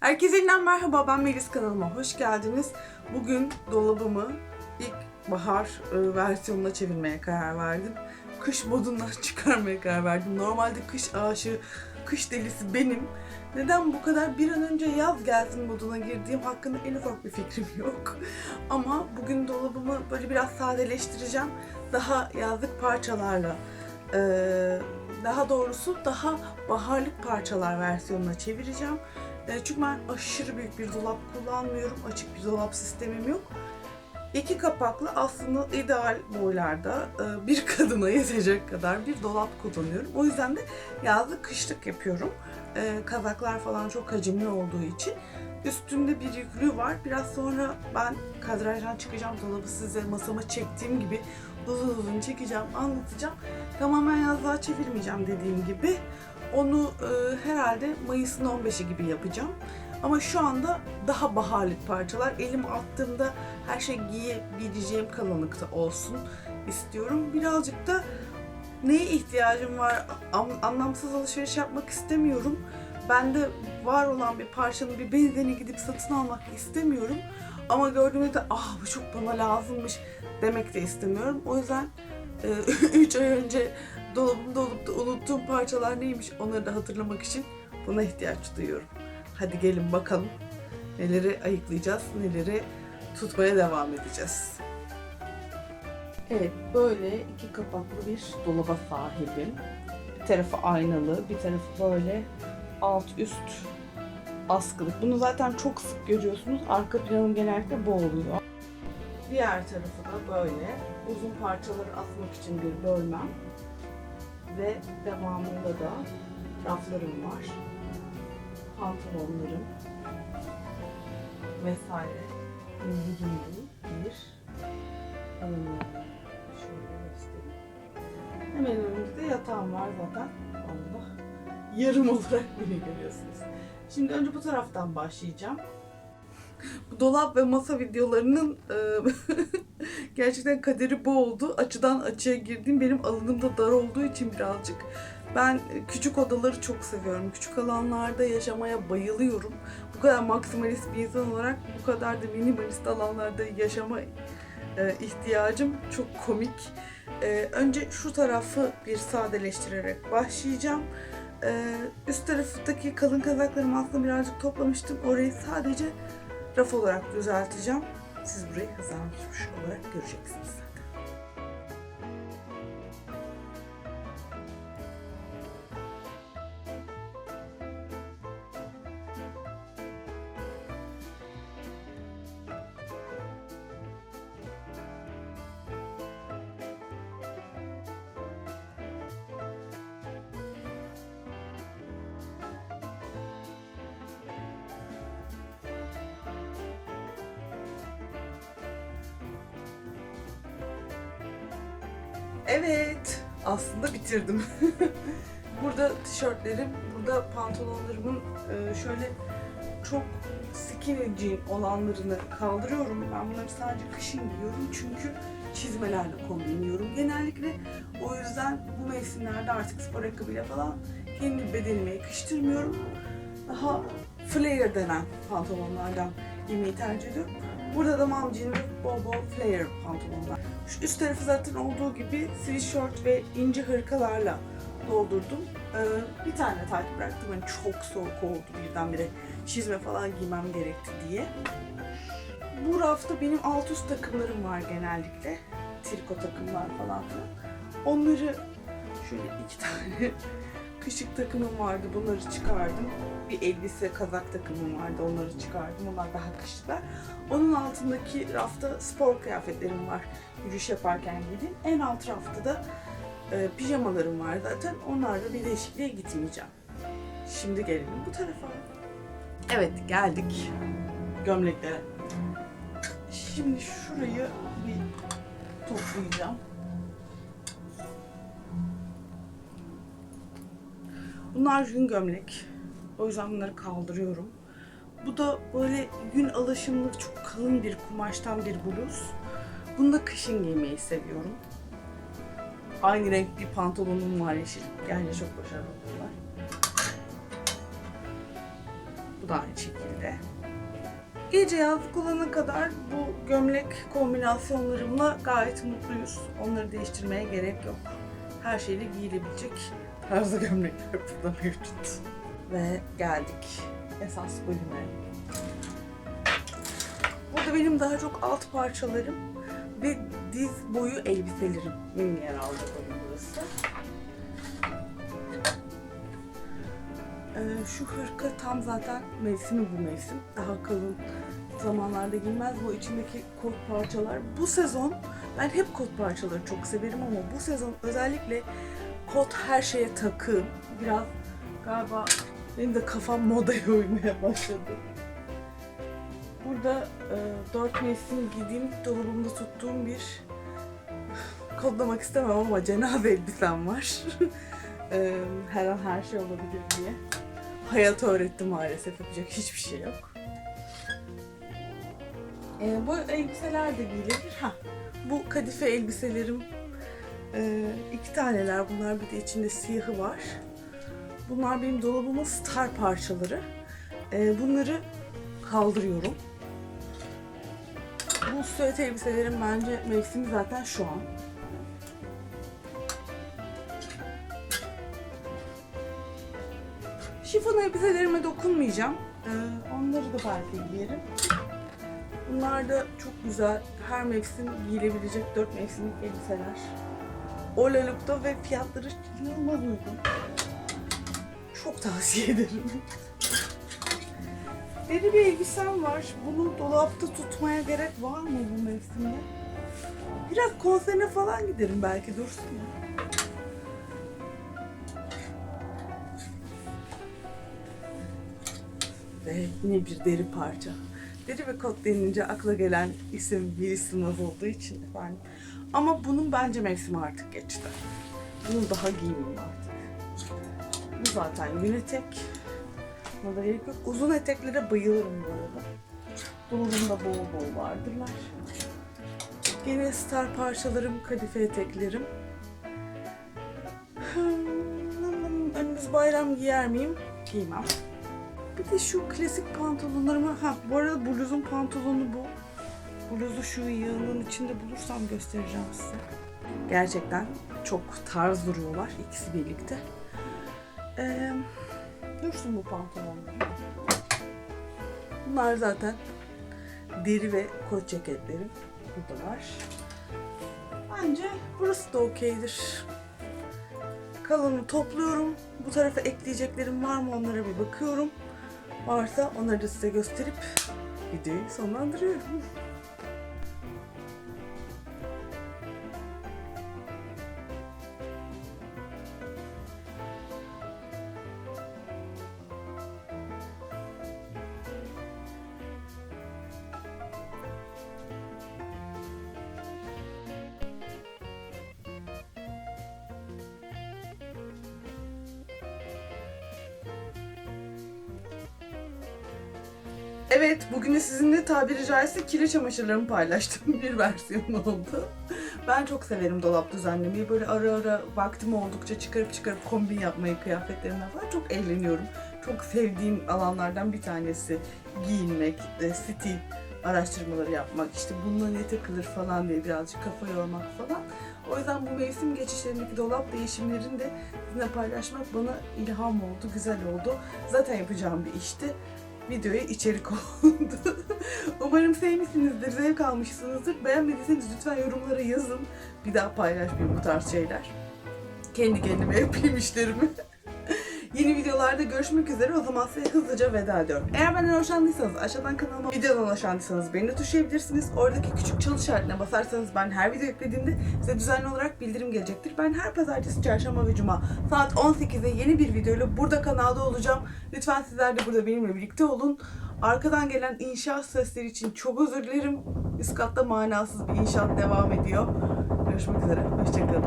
Herkese yeniden merhaba ben Melis kanalıma hoş geldiniz. Bugün dolabımı ilk bahar e, versiyonuna çevirmeye karar verdim. Kış modundan çıkarmaya karar verdim. Normalde kış aşığı, kış delisi benim. Neden bu kadar bir an önce yaz gelsin moduna girdiğim hakkında en ufak bir fikrim yok. Ama bugün dolabımı böyle biraz sadeleştireceğim. Daha yazlık parçalarla e, daha doğrusu daha baharlık parçalar versiyonuna çevireceğim. E, Çünkü ben aşırı büyük bir dolap kullanmıyorum. Açık bir dolap sistemim yok. İki kapaklı aslında ideal boylarda e, bir kadına yetecek kadar bir dolap kullanıyorum. O yüzden de yazlık kışlık yapıyorum. E, Kazaklar falan çok hacimli olduğu için. Üstünde bir yüklüğü var. Biraz sonra ben kadrajdan çıkacağım. Dolabı size masama çektiğim gibi uzun uzun çekeceğim, anlatacağım. Tamamen yazlığa çevirmeyeceğim dediğim gibi. Onu e, herhalde Mayıs'ın 15'i gibi yapacağım. Ama şu anda daha baharlık parçalar. Elim attığımda her şey giyebileceğim kalınlıkta olsun istiyorum. Birazcık da neye ihtiyacım var? An- anlamsız alışveriş yapmak istemiyorum. Bende var olan bir parçanın bir benzerini gidip satın almak istemiyorum. Ama gördüğümde de ah bu çok bana lazımmış demek de istemiyorum. O yüzden 3 ay önce dolabımda olup da unuttuğum parçalar neymiş onları da hatırlamak için buna ihtiyaç duyuyorum. Hadi gelin bakalım neleri ayıklayacağız, neleri tutmaya devam edeceğiz. Evet, böyle iki kapaklı bir dolaba sahibim. Bir tarafı aynalı, bir tarafı böyle alt üst askılık. Bunu zaten çok sık görüyorsunuz. Arka planım genellikle bu oluyor. Diğer tarafı da böyle uzun parçaları asmak için bir bölmem ve devamında da raflarım var. Pantolonlarım vesaire giydiğim bir alanım. Şöyle göstereyim. Hemen önümüzde yatağım var zaten. Allah. Yarım olarak beni görüyorsunuz. Şimdi önce bu taraftan başlayacağım. Bu dolap ve masa videolarının e, gerçekten kaderi bu oldu. Açıdan açıya girdiğim benim alanım da dar olduğu için birazcık. Ben küçük odaları çok seviyorum. Küçük alanlarda yaşamaya bayılıyorum. Bu kadar maksimalist bir insan olarak bu kadar da minimalist alanlarda yaşama e, ihtiyacım çok komik. E, önce şu tarafı bir sadeleştirerek başlayacağım. E, üst taraftaki kalın kazaklarımı aslında birazcık toplamıştım. Orayı sadece raf olarak düzelteceğim. Siz burayı hızlandırmış olarak göreceksiniz Evet, aslında bitirdim. burada tişörtlerim, burada pantolonlarımın e, şöyle çok skinny jean olanlarını kaldırıyorum. Ben bunları sadece kışın giyiyorum çünkü çizmelerle kombinliyorum. Genellikle o yüzden bu mevsimlerde artık spor ayakkabıyla falan kendi bedenime yakıştırmıyorum. Daha flare denen pantolonlardan giymeyi tercih ediyorum. Burada da ve bol bol flare pantolonlar. Şu üst tarafı zaten olduğu gibi sweatshirt ve ince hırkalarla doldurdum. Ee, bir tane tayt bıraktım. Yani çok soğuk oldu birdenbire. Çizme falan giymem gerekti diye. Bu rafta benim alt üst takımlarım var genellikle. Triko takımlar falan filan. Onları şöyle iki tane kışık takımım vardı. Bunları çıkardım. Bir elbise, kazak takımım vardı. Onları çıkardım. Onlar daha kışlıklar. Onun altındaki rafta spor kıyafetlerim var. Yürüyüş yaparken giydiğim. En alt rafta da e, pijamalarım var zaten. Onlarla bir değişikliğe gitmeyeceğim. Şimdi gelelim bu tarafa. Evet geldik gömleklere. Şimdi şurayı bir toplayacağım. Bunlar yün gömlek. O yüzden bunları kaldırıyorum. Bu da böyle gün alaşımlı çok kalın bir kumaştan bir bluz. Bunu da kışın giymeyi seviyorum. Aynı renk bir pantolonum var yeşil. Bence çok başarılı oldular. Bu Bu da aynı şekilde. Gece yazlık olana kadar bu gömlek kombinasyonlarımla gayet mutluyuz. Onları değiştirmeye gerek yok. Her şeyle giyilebilecek tarzda gömlekler burada mevcut. Ve geldik esas bölüme. Burada benim daha çok alt parçalarım ve diz boyu elbiselerim yer aldı bölüm burası. Ee, şu hırka tam zaten mevsimi bu mevsim. Daha kalın zamanlarda giyilmez. Bu içindeki kot parçalar. Bu sezon ben hep kot parçaları çok severim ama bu sezon özellikle kot her şeye takım. Biraz galiba benim de kafam modaya uymaya başladı. Burada e, dört mevsim giydiğim, dolabımda tuttuğum bir kodlamak istemem ama cenaze elbisem var. E, her an her şey olabilir diye. Hayat öğretti maalesef yapacak hiçbir şey yok. E, bu elbiseler de giyilebilir. Ha, bu kadife elbiselerim e, iki taneler bunlar bir de içinde siyahı var. Bunlar benim dolabımın star parçaları. E, bunları kaldırıyorum. Bu süet elbiselerin bence mevsimi zaten şu an. Şifon elbiselerime dokunmayacağım. Ee, onları da belki giyerim. Bunlar da çok güzel. Her mevsim giyilebilecek dört mevsimlik elbiseler. Ola Look'ta ve fiyatları inanılmaz uygun. Çok tavsiye ederim. Deri bir elbisem var. Bunu dolapta tutmaya gerek var mı bu mevsimde? Biraz konserine falan giderim belki dursun ya. Ve yine bir deri parça. Deri ve kot denince akla gelen isim Willis Sımaz olduğu için efendim. Ama bunun bence mevsimi artık geçti. Bunu daha giymeyeyim artık. Bu zaten yün etek. Buna da gerek yok. Uzun eteklere bayılırım bu arada. Dolabımda bol bol vardırlar. Yine star parçalarım, kadife eteklerim. Hmm, Önümüz bayram giyer miyim? Giymem. Bir de şu klasik pantolonlarımı, ha bu arada bluzun pantolonu bu. Bluzu şu yığının içinde bulursam göstereceğim size. Gerçekten çok tarz duruyorlar ikisi birlikte. Ee, dursun bu pantolonlar. Bunlar zaten deri ve kot ceketlerim. Burada var. Bence burası da okeydir. Kalanı topluyorum. Bu tarafa ekleyeceklerim var mı onlara bir bakıyorum. Varsa onları da size gösterip videoyu sonlandırıyorum. Evet, bugün de sizinle tabiri caizse kirli çamaşırlarımı paylaştığım bir versiyon oldu. Ben çok severim dolap düzenlemeyi. Böyle ara ara vaktim oldukça çıkarıp çıkarıp kombin yapmayı kıyafetlerimden falan çok eğleniyorum. Çok sevdiğim alanlardan bir tanesi giyinmek, e, stil araştırmaları yapmak, işte bununla ne takılır falan diye birazcık kafa yormak falan. O yüzden bu mevsim geçişlerindeki dolap değişimlerini de sizinle paylaşmak bana ilham oldu, güzel oldu. Zaten yapacağım bir işti videoya içerik oldu. Umarım sevmişsinizdir, zevk almışsınızdır. Beğenmediyseniz lütfen yorumlara yazın. Bir daha paylaşmayayım bu tarz şeyler. Kendi kendime yapayım işlerimi. Yeni videolarda görüşmek üzere. O zaman size hızlıca veda ediyorum. Eğer benden hoşlandıysanız aşağıdan kanalıma videodan hoşlandıysanız beni de tuşlayabilirsiniz. Oradaki küçük çalış işaretine basarsanız ben her video eklediğimde size düzenli olarak bildirim gelecektir. Ben her pazartesi, çarşamba ve cuma saat 18'de yeni bir videoyla burada kanalda olacağım. Lütfen sizler de burada benimle birlikte olun. Arkadan gelen inşaat sesleri için çok özür dilerim. Üst katta manasız bir inşaat devam ediyor. Görüşmek üzere. Hoşçakalın.